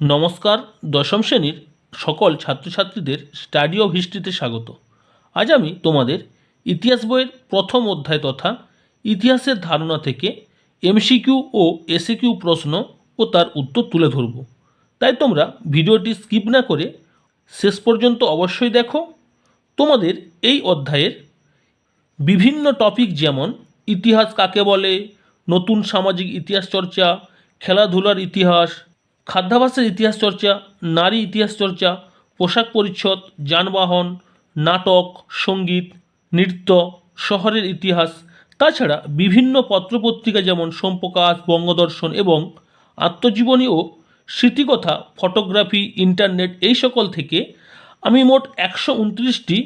নমস্কার, দশম শ্রেণির সকল ছাত্রছাত্রীদের স্টাডি অফ হিস্ট্রিতে স্বাগত। আজ আমি তোমাদের ইতিহাস বইয়ের প্রথম অধ্যায় তথা ইতিহাসের ধারণা থেকে এমসিকিউ ও এসিকিউ প্রশ্ন ও তার উত্তর তুলে ধরব। তাই তোমরা ভিডিওটি স্কিপ না করে শেষ পর্যন্ত অবশ্যই দেখো। তোমাদের এই অধ্যায়ের বিভিন্ন টপিক যেমন ইতিহাস কাকে বলে, নতুন সামাজিক ইতিহাস চর্চা, খেলাধুলার ইতিহাস খাদ্যাভ্যাসের ইতিহাস চর্চা, নারী ইতিহাস চর্চা, পোশাক পরিচ্ছদ, যানবাহন, নাটক, সংগীত, নৃত্য, শহরের ইতিহাস, তাছাড়া বিভিন্ন পত্রপত্রিকা যেমন সোমপ্রকাশ, বঙ্গদর্শন এবং আত্মজীবনী ও স্মৃতিকথা, ফটোগ্রাফি, ইন্টারনেট এই সকল থেকে আমি মোট একশো উনত্রিশটি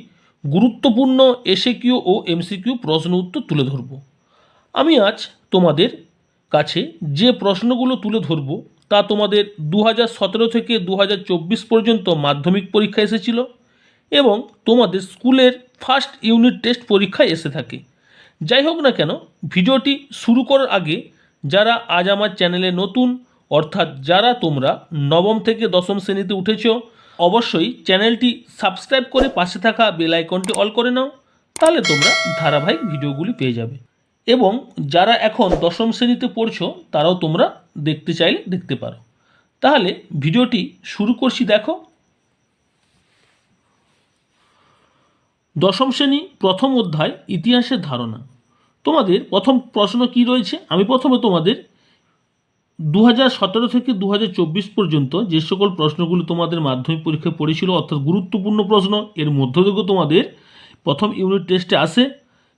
গুরুত্বপূর্ণ এসএকিউ ও এমসিকিউ প্রশ্ন উত্তর তুলে ধরব। আমি আজ তোমাদের কাছে যে প্রশ্নগুলো তুলে ধরব তা তোমাদের দু থেকে দু হাজার চব্বিশ পর্যন্ত মাধ্যমিক পরীক্ষা এসেছিল এবং তোমাদের স্কুলের ফার্স্ট ইউনিট টেস্ট পরীক্ষায় এসে থাকে। যাই হোক না কেন, ভিডিওটি শুরু করার আগে যারা আজ আমার চ্যানেলে নতুন, অর্থাৎ যারা তোমরা নবম থেকে দশম শ্রেণীতে উঠেছ, অবশ্যই চ্যানেলটি সাবস্ক্রাইব করে পাশে থাকা বেল আইকনটি অল করে নাও, তাহলে তোমরা ধারাবাহিক ভিডিওগুলি পেয়ে যাবে। এবং যারা এখন দশম শ্রেণীতে পড়ছো, তারাও তোমরা দেখতে চাইলে দেখতে পারো। তাহলে ভিডিওটি শুরু করছি, দেখো। দশম শ্রেণি, প্রথম অধ্যায়, ইতিহাসের ধারণা। তোমাদের প্রথম প্রশ্ন কি রয়েছে? আমি প্রথমে তোমাদের দু সতেরো থেকে দু হাজার চব্বিশ পর্যন্ত যে সকল প্রশ্নগুলো তোমাদের মাধ্যমিক পরীক্ষায় পড়েছিল, অর্থাৎ গুরুত্বপূর্ণ প্রশ্ন, এর মধ্য থেকেও তোমাদের প্রথম ইউনিট টেস্টে আসে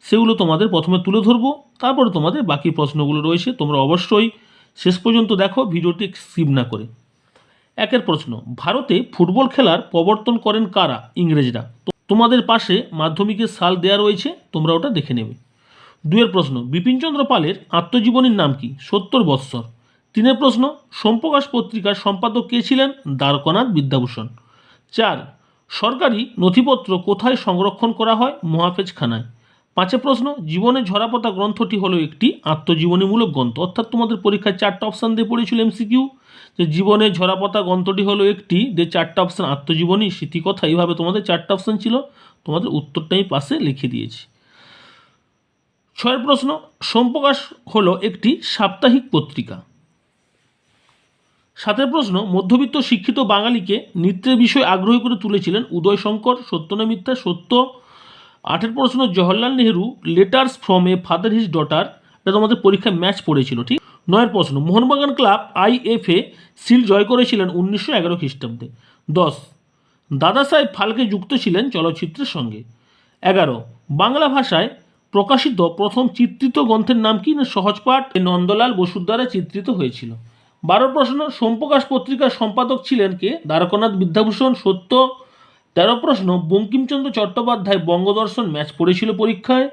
সেগুলো তোমাদের প্রথমে তুলে ধরবো, তারপরে তোমাদের বাকি প্রশ্নগুলো রয়েছে, তোমরা অবশ্যই শেষ পর্যন্ত দেখো, ভিডিওটি স্কিপ না করে। একের প্রশ্ন, ভারতে ফুটবল খেলার প্রবর্তন করেন কারা, ইংরেজরা? তোমাদের পাশে মাধ্যমিকের সাল দেয়া রয়েছে, তোমরা ওটা দেখে নেবে। দুয়ের প্রশ্ন, বিপিনচন্দ্র পালের আত্মজীবনীর নাম কি? সত্তর বৎসর। তিনের প্রশ্ন, সোমপ্রকাশ পত্রিকার সম্পাদক কে ছিলেন? দ্বারকানাথ বিদ্যাভূষণ। চার, সরকারি নথিপত্র কোথায় সংরক্ষণ করা হয়? মহাফেজখানায়। পাঁচে প্রশ্ন জীবনের ঝরাপথা গ্রন্থটি হলো একটি আত্মজীবনীমূলক গ্রন্থ। অর্থাৎ তোমাদের পরীক্ষায় চারটা অপশান দিয়ে পড়েছিল এমসিকিউ যে জীবনের ঝরাপথা গ্রন্থটি হলো একটি, যে চারটা অপশান আত্মজীবনী, স্মৃতিকথা, এইভাবে তোমাদের চারটা অপশান ছিল। তোমাদের উত্তরটা আমি পাশে লিখে দিয়েছি। ছয়ের প্রশ্ন, সোমপ্রকাশ হলো একটি সাপ্তাহিক পত্রিকা। সাতের প্রশ্ন, মধ্যবিত্ত শিক্ষিত বাঙালিকে নৃত্যের বিষয়ে আগ্রহী করে তুলেছিলেন উদয়শঙ্কর সত্য না মিথ্যা সত্য আটের প্রশ্ন Jawaharlal Nehru letters from a father his daughter এটা তোমাদের পরীক্ষায় ম্যাচ পড়েছিল, ঠিক? নয়ের প্রশ্ন মোহনবাগান ক্লাব আইএফএ সিল জয় করেছিলেন উনিশশো এগারো খ্রিস্টাব্দে। দশ, দাদা সাহেব ফালকে যুক্ত ছিলেন চলচ্চিত্রের সঙ্গে। এগারো, বাংলা ভাষায় প্রকাশিত প্রথম চিত্রিত গ্রন্থের নাম কি না সহজপাঠ এ নন্দলাল বসুর দ্বারা চিত্রিত হয়েছিল। বারো প্রশ্ন সোমপ্রকাশ পত্রিকার সম্পাদক ছিলেন কে? দ্বারকনাথ বিদ্যাভূষণ, সত্য তেরো প্রশ্ন, বঙ্কিমচন্দ্র চট্টোপাধ্যায় বঙ্গদর্শন ম্যাচ পড়েছিল পরীক্ষায়।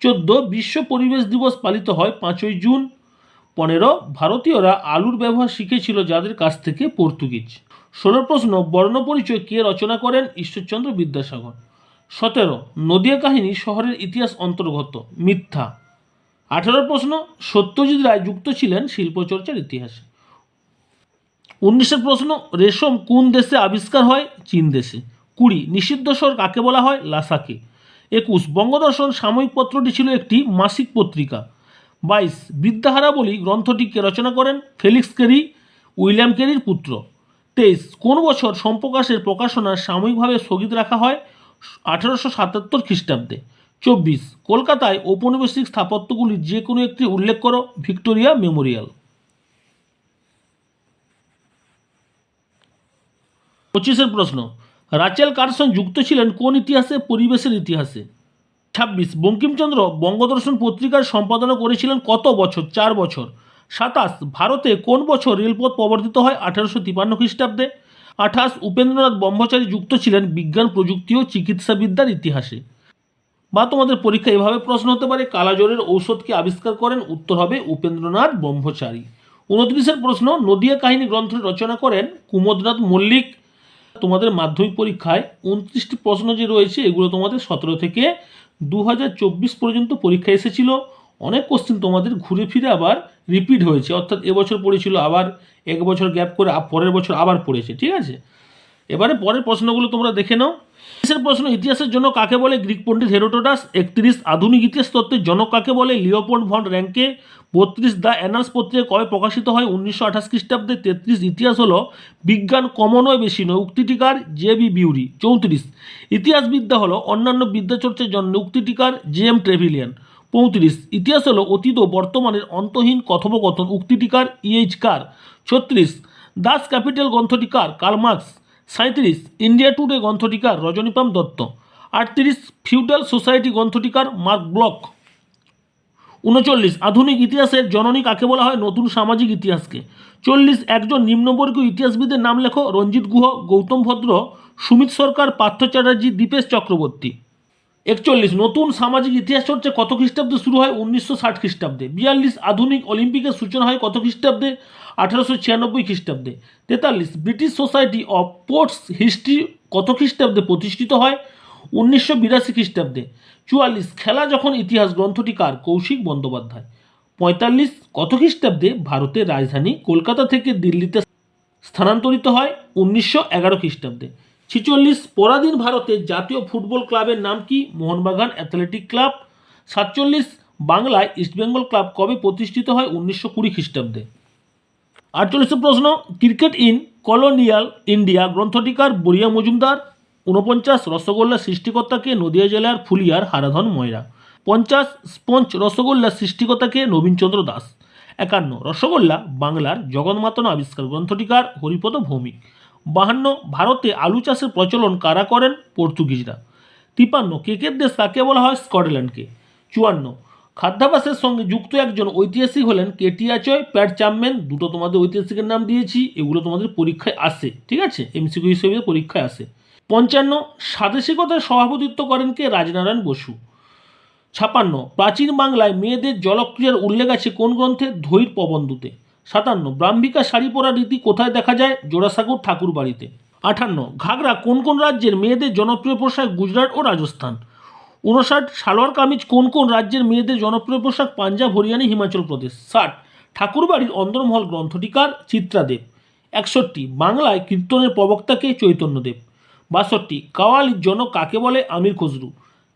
চোদ্দ, বিশ্ব পরিবেশ দিবস পালিত হয় পাঁচই জুন। পনেরো, ভারতীয়রা আলুর ব্যবহার শিখেছিল যাদের কাছ থেকে পর্তুগিজ। ষোলো প্রশ্ন বর্ণপরিচয় কে রচনা করেন ঈশ্বরচন্দ্র বিদ্যাসাগর? সতেরো, নদিয়া কাহিনী শহরের ইতিহাস অন্তর্গত, মিথ্যা। আঠেরো প্রশ্ন, সত্যজিৎ রায় যুক্ত ছিলেন শিল্পচর্চার ইতিহাসে। উনিশের প্রশ্ন, রেশম কোন দেশে আবিষ্কার হয়? চীন দেশে। কুড়ি, নিষিদ্ধ স্বর কাকে বলা হয়? লাসাকে। একুশ, বঙ্গদর্শন সাময়িক পত্রটি ছিল একটি মাসিক পত্রিকা। বাইশ বিদ্যাহারাবলী গ্রন্থটি কে রচনা করেন? ফেলিক্স কেরি, উইলিয়াম কেরির পুত্র। তেইশ, কোন বছর সম্প্রকাশের প্রকাশনা সাময়িকভাবে স্থগিত রাখা হয়? আঠেরোশো সাতাত্তর খ্রিস্টাব্দে। চব্বিশ, কলকাতায় ঔপনিবেশিক স্থাপত্যগুলির যে কোনো একটি উল্লেখ করো, ভিক্টোরিয়া মেমোরিয়াল। পঁচিশের প্রশ্ন রাচেল কারসন যুক্ত ছিলেন কোন ইতিহাসে? পরিবেশের ইতিহাসে। ছাব্বিশ, বঙ্কিমচন্দ্র বঙ্গদর্শন পত্রিকার সম্পাদনা করেছিলেন কত বছর? চার বছর। সাতাশ, ভারতে কোন বছর রেলপথ প্রবর্তিত হয়? আঠারোশো তিপান্ন খ্রিস্টাব্দে। আঠাশ, উপেন্দ্রনাথ ব্রহ্মচারী যুক্ত ছিলেন বিজ্ঞান, প্রযুক্তি ও চিকিৎসাবিদ্যার ইতিহাসে। বা তোমাদের পরীক্ষা এভাবে প্রশ্ন হতে পারে, কালাজ্বরের ঔষধকে আবিষ্কার করেন? উত্তর হবে উপেন্দ্রনাথ ব্রহ্মচারী। উনত্রিশের প্রশ্ন, নদিয়া কাহিনী গ্রন্থ রচনা করেন কুমোদনাথ মল্লিক। তোমাদের মাধ্যমিক পরীক্ষায় উনত্রিশটি প্রশ্ন যে রয়েছে, এগুলো তোমাদের সতেরো থেকে দু হাজার চব্বিশ পর্যন্ত পরীক্ষা এসেছিল। অনেক কোশ্চেন তোমাদের ঘুরে ফিরে আবার রিপিট হয়েছে। অর্থাৎ এবছর পড়েছিল, আবার এক বছর গ্যাপ করে পরের বছর আবার পড়েছে, ঠিক আছে? এবারে পরের প্রশ্নগুলো তোমরা দেখে নাও। ইতিহাসের প্রশ্ন, ইতিহাসের জন্য কাকে বলে? গ্রিক পণ্ডিত হেরোটোডাস একত্রিশ আধুনিক ইতিহাস তত্ত্বের জনক কাকে বলে? লিওপোল্ড ভন র্যাঙ্কে বত্রিশ দ্য অ্যানালস পত্রিকা কবে প্রকাশিত হয়? উনিশশো আঠাশ খ্রিস্টাব্দে তেত্রিশ ইতিহাস হলো বিজ্ঞান কম নয় বেশি নয় উক্তিটিকার জে বি বিউরি, চৌত্রিশ। ইতিহাসবিদ্যা হলো অন্যান্য বিদ্যাচর্চার জন্য উক্তিটিকার জে এম ট্রেভিলিয়ান, পঁয়ত্রিশ। ইতিহাস হলো অতীত ও বর্তমানের অন্তহীন কথোপকথন উক্তিটিকার ইএইচ কার, ছত্রিশ। দাস ক্যাপিটাল গ্রন্থটিকার কার্ল মার্কস। সাঁত্রিশ ইন্ডিয়া টুডে গ্রন্থটিকার রজনীপাম দত্ত। আটত্রিশ। ফিউডাল সোসাইটি গ্রন্থটিকার মার্ক ব্লক। উনচল্লিশ, আধুনিক ইতিহাসের জননী কাকে বলা হয়? নতুন সামাজিক ইতিহাসকে। চল্লিশ, একজন নিম্নবর্গীয় ইতিহাসবিদের নাম লেখো রঞ্জিত গুহ, গৌতম ভদ্র, সুমিত সরকার, পার্থ চ্যাটার্জি, দীপেশ চক্রবর্তী। একচল্লিশ, নতুন সামাজিক ইতিহাস চর্চা কত খ্রিস্টাব্দে শুরু হয়? উনিশশো ষাট খ্রিস্টাব্দে। বিয়াল্লিশ, আধুনিক অলিম্পিকের সূচনা হয় কত খ্রিস্টাব্দে? আঠারোশো ছিয়ানব্বই খ্রিস্টাব্দে। তেতাল্লিশ, British society of ports history কত খ্রিস্টাব্দে প্রতিষ্ঠিত হয়? উনিশশো বিরাশি খ্রিস্টাব্দে। চুয়াল্লিশ খেলা যখন ইতিহাস গ্রন্থটি কার? কৌশিক বন্দ্যোপাধ্যায়। পঁয়তাল্লিশ কত খ্রিস্টাব্দে ভারতের রাজধানী কলকাতা থেকে দিল্লিতে স্থানান্তরিত হয় উনিশশো এগারো খ্রিস্টাব্দে। ছিচল্লিশ পরাধীন ভারতের জাতীয় ফুটবল ক্লাবের নাম কি? Mohun Bagan athletic club. সাতচল্লিশ বাংলায় ইস্টবেঙ্গল ক্লাব কবে প্রতিষ্ঠিত হয়? উনিশশো কুড়ি খ্রিস্টাব্দে। আটচল্লিশ প্রশ্ন, ক্রিকেট ইন কলোনিয়াল ইন্ডিয়া গ্রন্থটিকার বরিয়া মজুমদার। ঊনপঞ্চাশ রসগোল্লা সৃষ্টিকর্তাকে নদিয়া জেলার ফুলিয়ার হারাধন ময়রা। পঞ্চাশ স্পঞ্জ রসগোল্লা সৃষ্টিকর্তাকে নবীনচন্দ্র দাস। একান্ন রসগোল্লা বাংলার জগন্মাতন আবিষ্কার গ্রন্থটিকার হরিপদ ভৌমিক। বাহান্ন ভারতে আলু চাষের প্রচলন কারা করেন? পর্তুগিজরা। তিপান্ন কেকের দেশ কাকে বলা হয়? স্কটল্যান্ডকে। চুয়ান্ন খাদ্যাভাসের সঙ্গে যুক্ত একজন ঐতিহাসিক হলেন কেটিয়াচয় প্যাট চাম্মেন দুটো তোমাদের ঐতিহাসিকের নাম দিয়েছি, এগুলো তোমাদের পরীক্ষায় আসে, ঠিক আছে? এমসিকিউ হিসেবে পরীক্ষায় আসে। পঞ্চান্ন স্বাদেশিকতার সভাপতিত্ব করেন কে রাজনারায়ণ বসু। ছাপান্ন, প্রাচীন বাংলায় মেয়েদের জলক্রিয়ার উল্লেখ আছে কোন গ্রন্থে? ধৈর প্রবন্ধুতে। সাতান্ন, ব্রাহ্মিকা শাড়ি পরা রীতি কোথায় দেখা যায়? জোড়াসাগর ঠাকুর বাড়িতে আটান্ন ঘাগরা কোন কোন রাজ্যের মেয়েদের জনপ্রিয় পোশাক গুজরাট ও রাজস্থান? উনষাট সালোয়ার কামিজ কোন কোন রাজ্যের মেয়েদের জনপ্রিয় পোশাক পাঞ্জাব, হরিয়ানা, হিমাচল প্রদেশ? ষাট, ঠাকুরবাড়ির অন্দরমহল গ্রন্থটিকার চিত্রাদেব। একষট্টি, বাংলায় কীর্তনের প্রবক্তাকে চৈতন্যদেব। বাষট্টি কাওয়ালির জনক কাকে বলে? আমির খসরু।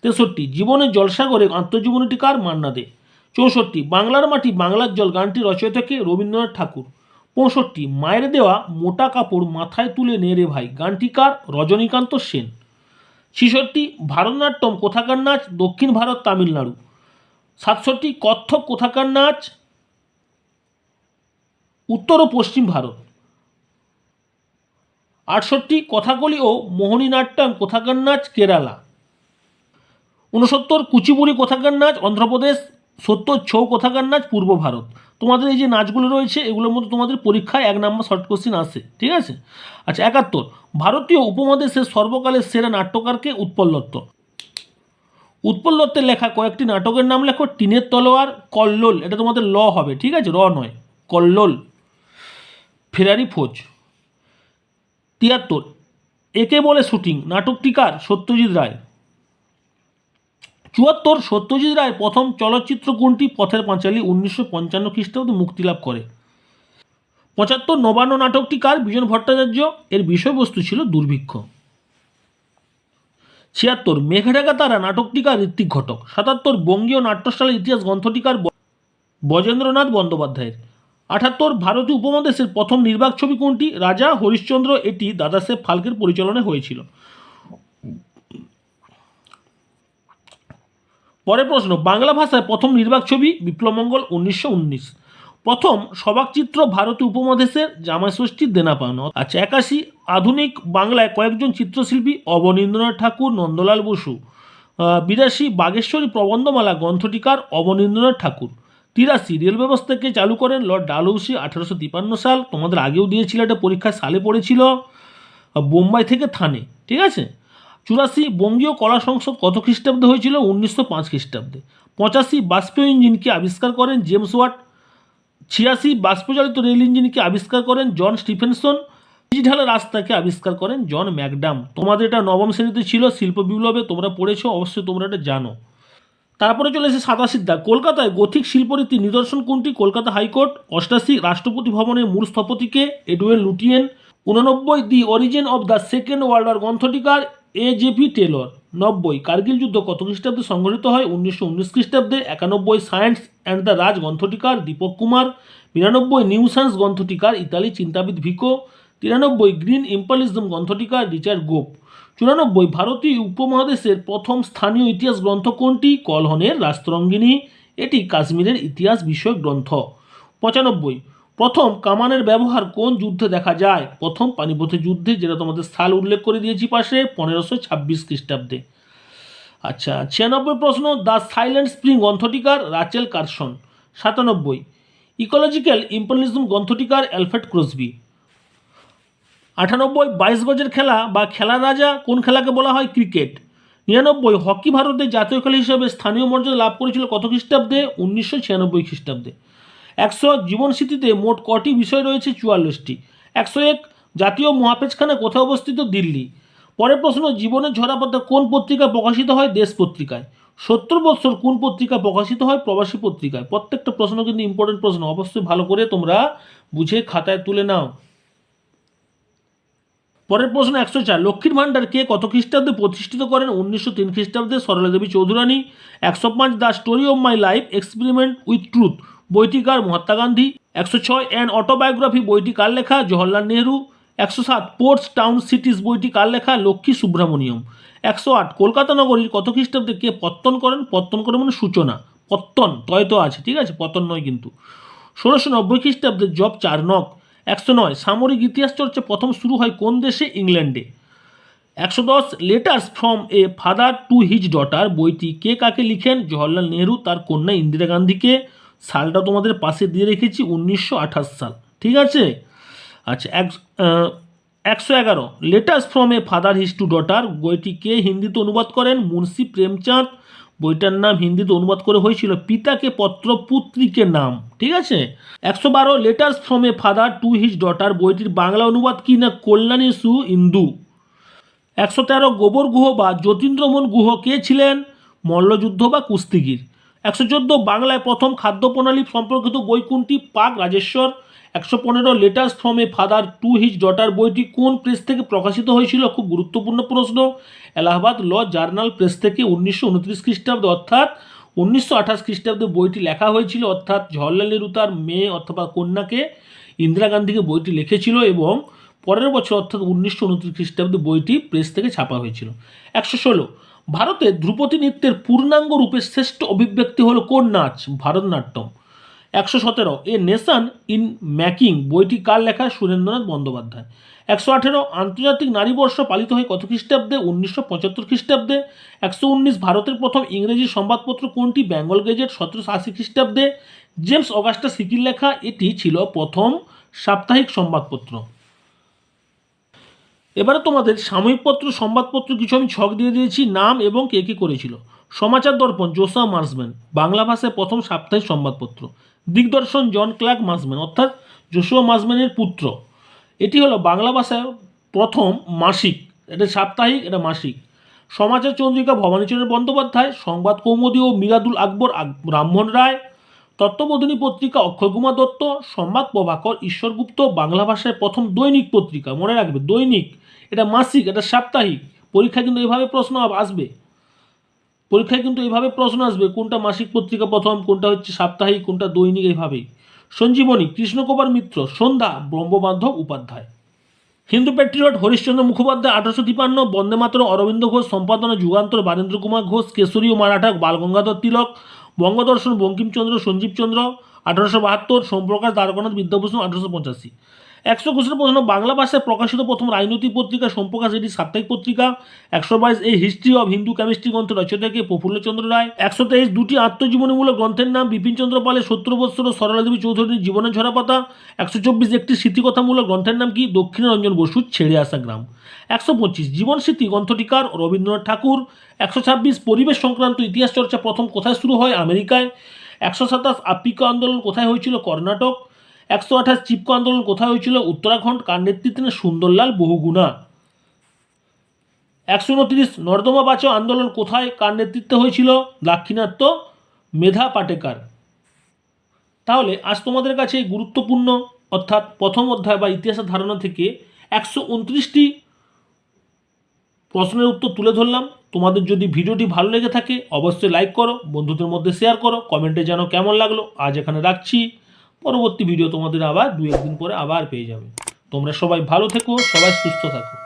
তেষট্টি জীবনের জলসাগরে আত্মজীবনীটিকার মান্না দে চৌষট্টি, বাংলার মাটি, বাংলার জল। গানটি রচয়িতাকে রবীন্দ্রনাথ ঠাকুর। পঁয়ষট্টি, মায়ের দেওয়া মোটা কাপড় মাথায় তুলে নে রে ভাই। গানটিকার রজনীকান্ত সেন। ছেষট্টি, ভারতনাট্যম, কোথাকার নাচ? দক্ষিণ ভারত, তামিলনাড়ু। সাতষট্টি কত্থক কোথাকার নাচ? উত্তর ও পশ্চিম ভারত। আটষট্টি কথাকলি ও মোহিনীনাট্যম কোথাকার নাচ কেরালা। উনসত্তর কুচিপুড়ি কোথাকার নাচ অন্ধ্রপ্রদেশ। সত্তর ছৌ কোথাকার নাচ পূর্ব ভারত। তোমাদের এই যে নাচগুলো রয়েছে, এগুলোর মধ্যে তোমাদের পরীক্ষায় এক নম্বর শর্ট কোশ্চিন আসে, ঠিক আছে? আচ্ছা একাত্তর, ভারতীয় উপমহাদেশের সর্বকালের সেরা নাট্যকারকে উৎপল দত্ত। লেখা কয়েকটি নাটকের নাম লেখো, টিনের তলোয়ার, কল্লোল, এটা তোমাদের ল হবে, ঠিক আছে? র নয়, কল্লোল। ফেরারি ফৌজ। তিয়াত্তর। একে বলে শুটিং নাটকটিকার সত্যজিৎ রায়। চুয়াত্তর, সত্যজিৎ রায় প্রথম চলচ্চিত্র কোনটি? পথের পাঁচালী, উনিশশো পঞ্চান্ন খ্রিস্টাব্দে মুক্তিলাভ করে। পঁচাত্তর, নবান্ন নাটকটি কার? বিজন ভট্টাচার্য। এর বিষয়বস্তু ছিল দুর্ভিক্ষ। ছিয়াত্তর মেঘঢাকা তারা নাটকটিকার ঋত্বিক ঘটক। সাতাত্তর, বঙ্গীয় নাট্যশালার ইতিহাস গ্রন্থটিকার বজেন্দ্রনাথ বন্দ্যোপাধ্যায়ের। আঠাত্তর ভারতীয় উপমহাদেশের প্রথম নির্বাক ছবি কোনটি? রাজা হরিশ্চন্দ্র এটি দাদাসাহেব ফালকের পরিচালনায় হয়েছিল। পরের প্রশ্ন, বাংলা ভাষায় প্রথম নির্বাক ছবি বিপ্লবমঙ্গল উনিশশো উনিশ। প্রথম সবাকচিত্র ভারতীয় উপমহাদেশের জামাইষষ্ঠীর দেনা পাওনা আচ্ছা একাশি আধুনিক বাংলায় কয়েকজন চিত্রশিল্পী অবনীন্দ্রনাথ ঠাকুর, নন্দলাল বসু বিরাশি বাগেশ্বরী প্রবন্ধমালা গ্রন্থটিকার অবনীন্দ্রনাথ ঠাকুর। তিরাশি রেল ব্যবস্থাকে চালু করেন লর্ড ডালহৌসি আঠারোশো তিপান্ন সাল। তোমাদের আগেও দিয়েছিল, এটা পরীক্ষায় সালে পড়েছিল। বোম্বাই থেকে থানে, ঠিক আছে? চুরাশি বঙ্গীয় কলা সংসদ কত খ্রিস্টাব্দে হয়েছিল? উনিশশো পাঁচ খ্রিস্টাব্দে। পঁচাশি বাষ্পীয় ইঞ্জিনকে আবিষ্কার করেন জেমস ওয়াট। ছিয়াশি বাষ্পচালিত রেল ইঞ্জিনকে আবিষ্কার করেন জন স্টিফেনসন। ঢালা রাস্তাকে আবিষ্কার করেন জন ম্যাকডাম। তোমাদের এটা নবম শ্রেণীতে ছিল শিল্প বিপ্লবে তোমরা পড়েছো, অবশ্যই তোমরা এটা জানো। তারপরে চলে এসে সাদাসিদ্ধা কলকাতায় গথিক শিল্পরীতি নিদর্শন কোনটি? কলকাতা হাইকোর্ট, অষ্টাশি রাষ্ট্রপতি ভবনের মূল স্থপতিকে, এডুয়েল লুটিয়েন, উননব্বই the origin of the second world war গ্রন্থটিকার, A J P Taylor, নব্বই কার্গিল যুদ্ধ কত খ্রিস্টাব্দে সংঘটিত হয়? উনিশশো উনিশ খ্রিস্টাব্দে, একানব্বই সায়েন্স অ্যান্ড দ্য রাজ গ্রন্থটিকার, দীপক কুমার, বিরানব্বই নিউ সায়েন্স গ্রন্থটিকার, ইতালি চিন্তাবিদ ভিকো, তিরানব্বই গ্রিন ইম্পালিজম গ্রন্থটিকার, রিচার্ড গোপ। চুরানব্বই ভারতীয় উপমহাদেশের প্রথম স্থানীয় ইতিহাস গ্রন্থ কোনটি? কলহনের রাস্তরঙ্গিনী এটি কাশ্মীরের ইতিহাস বিষয়ক গ্রন্থ। পঁচানব্বই। প্রথম কামানের ব্যবহার কোন যুদ্ধে দেখা যায়? প্রথম পানিপথের যুদ্ধে, যেটা তোমাদের সাল উল্লেখ করে দিয়েছি পাশে, পনেরোশো ছাব্বিশ খ্রিস্টাব্দে। আচ্ছা ছিয়ানব্বই প্রশ্ন, দ্য সাইলেন্ট স্প্রিং গ্রন্থটিকার রাচেল কারসন। সাতানব্বই। ইকোলজিক্যাল ইম্পালিজম গ্রন্থটিকার অ্যালফ্রেড ক্রসবি। আটানব্বই বাইশ গজের খেলা বা খেলার রাজা কোন খেলাকে বলা হয় ক্রিকেট? নিরানব্বই, হকি ভারতের জাতীয় খেলা হিসেবে স্থানীয় মর্যাদা লাভ করেছিল কত খ্রিস্টাব্দে? উনিশশো ছিয়ানব্বই খ্রিস্টাব্দে। একশো জীবনস্মৃতিতে মোট কটি বিষয় রয়েছে চুয়াল্লিশটি। একশো এক, জাতীয় মহাপেজখানা কোথায় অবস্থিত? দিল্লি। পরের প্রশ্ন, জীবনের ঝরাপাতা কোন পত্রিকা প্রকাশিত হয়? দেশ পত্রিকায়। সত্তর বৎসর কোন পত্রিকা প্রকাশিত হয়? প্রবাসী পত্রিকায়। প্রত্যেকটা প্রশ্ন কিন্তু ইম্পর্টেন্ট প্রশ্ন। অবশ্যই ভালো করে তোমরা বুঝে খাতায় তুলে নাও। পরের প্রশ্ন একশো চার। লক্ষ্মীর ভাণ্ডার কে কত খ্রিস্টাব্দে প্রতিষ্ঠিত করেন? উনিশশো তিন খ্রিস্টাব্দে সরলা দেবী চৌধুরানী একশো পাঁচ the story of my life, experiment with truth বইটিকার Mahatma Gandhi, একশো ছয় অ্যান অটোবায়োগ্রাফি বইটি কার লেখা? জওহরলাল নেহরু, একশো সাত পোর্টস টাউন সিটিজ বইটি কার লেখা? লক্ষ্মী সুব্রমণিয়ম। একশো আট, কলকাতা নগরীর কত খ্রিস্টাব্দে কে পত্তন করেন? পত্তন করে মানে সূচনা। পত্তন, তয় তো আছে, ঠিক আছে? পতন নয় কিন্তু। ষোলোশো নব্বই খ্রিস্টাব্দে জব চারনক একশো নয়, সামরিক ইতিহাস চর্চা প্রথম শুরু হয় কোন দেশে? ইংল্যান্ডে। একশো দশ letters from a father to his daughter বইটি কে কাকে লিখেন? জওহরলাল নেহরু, তার কন্যা ইন্দিরা গান্ধীকে। সালটা তোমাদের পাশে দিয়ে রেখেছি, উনিশশো আঠাশ সাল। ঠিক আছে? আচ্ছা এক একশো এগারো letters from a father his to daughter বইটি কে হিন্দিতে অনুবাদ করেন? মুন্সি প্রেমচাঁদ বইটার নাম হিন্দিতে অনুবাদ করে হয়েছিল পিতাকে পত্র পুত্রীকে নাম, ঠিক আছে? একশো বারো letters from a father to his daughter বইটির বাংলা অনুবাদ কি না কল্যাণী সু ইন্দু। একশো তেরো গোবর গুহ বা যতীন্দ্রমোহন গুহ কে ছিলেন? মল্লযুদ্ধ বা কুস্তিগির। একশো চোদ্দ বাংলায় প্রথম খাদ্য প্রণালী সম্পর্কিত বই কোনটি? পাক রাজেশ্বর। একশো পনেরো letters from a father to his daughter বইটি কোন প্রেস থেকে প্রকাশিত হয়েছিল? খুব গুরুত্বপূর্ণ প্রশ্ন। এলাহাবাদ ল জার্নাল প্রেস থেকে উনিশশো উনত্রিশ খ্রিস্টাব্দে, অর্থাৎ উনিশশো আঠাশ খ্রিস্টাব্দে বইটি লেখা হয়েছিল, অর্থাৎ জওহরলাল নেহরু তার মেয়ে অথবা কন্যাকে ইন্দিরা গান্ধীকে বইটি লিখেছিল এবং পরের বছর, অর্থাৎ উনিশশো উনত্রিশ খ্রিস্টাব্দে বইটি প্রেস থেকে ছাপা হয়েছিল। একশো ষোলো ভারতে ধ্রুপদী নৃত্যের পূর্ণাঙ্গ রূপে শ্রেষ্ঠ অভিব্যক্তি হলো কোন নাচ? ভারতনাট্যম। একশো সতেরো, এ নেশন ইন ম্যাকিং, বইটি কার লেখা? সুরেন্দ্রনাথ বন্দ্যোপাধ্যায়। একশো আঠেরো, আন্তর্জাতিক নারী বর্ষ পালিত হয় কত খ্রিস্টাব্দে? উনিশশো পঁচাত্তর খ্রিস্টাব্দে। একশো উনিশ, ভারতের প্রথম ইংরেজি সংবাদপত্র কোনটি? বেঙ্গল গেজেট, সতেরোশো আশি খ্রিস্টাব্দে। জেমস অগাস্টা সিকির লেখা, এটি ছিল প্রথম সাপ্তাহিক সংবাদপত্র। এবারে তোমাদের সাময়িকপত্র, সংবাদপত্র কিছু আমি ছক দিয়ে দিয়েছি, নাম এবং কে কে করেছিল। সমাচার দর্পণ জোসা মার্সম্যান, বাংলা ভাষায় প্রথম সাপ্তাহিক সংবাদপত্র। দিগদর্শন জন ক্লার্ক মার্সম্যান, অর্থাৎ জোসুয়া মার্সম্যানের পুত্র। এটি হলো বাংলা ভাষায় প্রথম মাসিক, এটা সাপ্তাহিক, এটা মাসিক। সমাচার চন্দ্রিকা ভবানীচরণ বন্দ্যোপাধ্যায়, সংবাদ কৌমুদী ও মিরাদুল আকবর আক- ব্রাহ্মণ রায়। তত্ত্ববোধিনী পত্রিকা অক্ষয় কুমার দত্ত, সংবাদ প্রভাকর ঈশ্বরগুপ্ত বাংলা ভাষায় প্রথম দৈনিক পত্রিকা, মনে রাখবে, দৈনিক। এটা মাসিক, এটা সাপ্তাহিক। পরীক্ষায় কিন্তু এভাবে প্রশ্ন আসবে। পরীক্ষায় কিন্তু এইভাবে প্রশ্ন আসবে, কোনটা মাসিক পত্রিকা প্রথম, কোনটা হচ্ছে সাপ্তাহিক, কোনটা দৈনিক, এইভাবেই। সঞ্জীবনী কৃষ্ণকুমার মিত্র, সন্ধ্যা, ব্রহ্মবান্ধব উপাধ্যায়। হিন্দু প্যাট্রিয়ট হরিশ্চন্দ্র মুখোপাধ্যায়, আঠারোশো তিপান্ন, বন্দে মাতর অরবিন্দ ঘোষ, সম্পাদনা, যুগান্তর, বারেন্দ্র কুমার ঘোষ, কেশরী ও মারাঠা, বালগঙ্গাধর তিলক, বঙ্গদর্শন, বঙ্কিমচন্দ্র সঞ্জীবচন্দ্র আঠারোশো বাহাত্তর, সোমপ্রকাশ, দ্বারকানাথ বিদ্যাভূষণ, আঠারোশো পঁচাশি। একশো একুশের প্রশ্ন, বাংলা ভাষায় প্রকাশিত প্রথম রাজনৈতিক পত্রিকা সোমপ্রকাশ এটি সাপ্তাহিক পত্রিকা। একশো বাইশ, এই হিস্ট্রি অফ হিন্দু কেমিস্ট্রি গ্রন্থ রচয়িতাকে প্রফুল্লচন্দ্র রায়। একশো তেইশ, দুটি আত্মজীবনীমূলক গ্রন্থের নাম বিপিনচন্দ্র পালের সত্তর বৎসর সরলাদেবী চৌধুরীর জীবনের ঝরাপাতা। একশো চব্বিশ, একটি স্মৃতিকথামূলক গ্রন্থের নাম কি? দক্ষিণরঞ্জন বসুর ছেড়ে আসা গ্রাম। একশো পঁচিশ, জীবন স্মৃতি গ্রন্থটিকার রবীন্দ্রনাথ ঠাকুর। একশো ছাব্বিশ, পরিবেশ সংক্রান্ত ইতিহাস চর্চা প্রথম কোথায় শুরু হয়? আমেরিকায়। একশো সাতাশ, আফ্রিকা আন্দোলন কোথায় হয়েছিল? কর্ণাটক। একশো আঠাশ চিপকো আন্দোলন কোথায় হয়েছিল? উত্তরাখণ্ড, কার নেতৃত্বে সুন্দরলাল বহুগুণা? একশো উনত্রিশ নর্দমা বাঁচাও আন্দোলন কোথায়, কার নেতৃত্বে হয়েছিল? দাক্ষিণাত্য মেধা পাটেকার। তাহলে আজ তোমাদের কাছে এই গুরুত্বপূর্ণ, অর্থাৎ প্রথম অধ্যায় বা ইতিহাসের ধারণা থেকে একশো উনত্রিশটি প্রশ্নের উত্তর তুলে ধরলাম। তোমাদের যদি ভিডিওটি ভালো লেগে থাকে, অবশ্যই লাইক করো, বন্ধুদের মধ্যে শেয়ার করো, কমেন্টে যেন কেমন লাগল। আজ এখানে রাখছি। পরবর্তী ভিডিও তোমাদের আবার দু একদিন পরে আবার পেয়ে যাবে। তোমরা সবাই ভালো থেকো, সবাই সুস্থ থাকো।